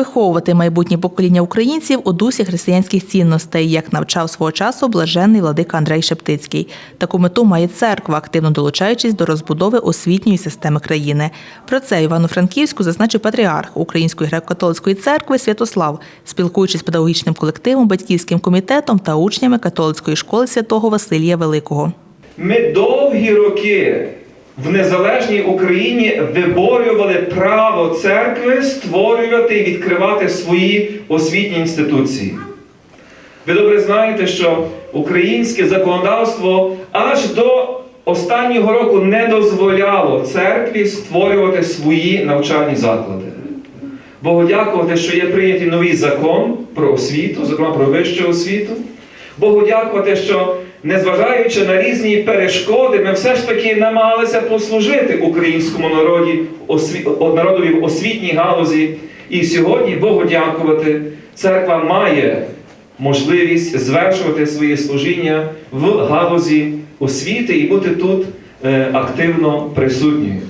Виховувати майбутнє покоління українців у дусі християнських цінностей, як навчав свого часу блаженний владика Андрей Шептицький. Таку мету має церква, активно долучаючись до розбудови освітньої системи країни. Про це Івано-Франківську зазначив патріарх Української греко-католицької церкви Святослав, спілкуючись з педагогічним колективом, батьківським комітетом та учнями католицької школи святого Василія Великого. Ми довгі роки в незалежній Україні виборювали право церкви створювати і відкривати свої освітні інституції. Ви добре знаєте, що українське законодавство аж до останнього року не дозволяло церкві створювати свої навчальні заклади. Богу дякувати, що є прийнятий новий закон про освіту, закон про вищу освіту. Богу дякувати, що незважаючи на різні перешкоди, ми все ж таки намагалися послужити українському народі, народові в освітній галузі. І сьогодні, Богу дякувати, церква має можливість звершувати своє служіння в галузі освіти і бути тут е, активно присутньою.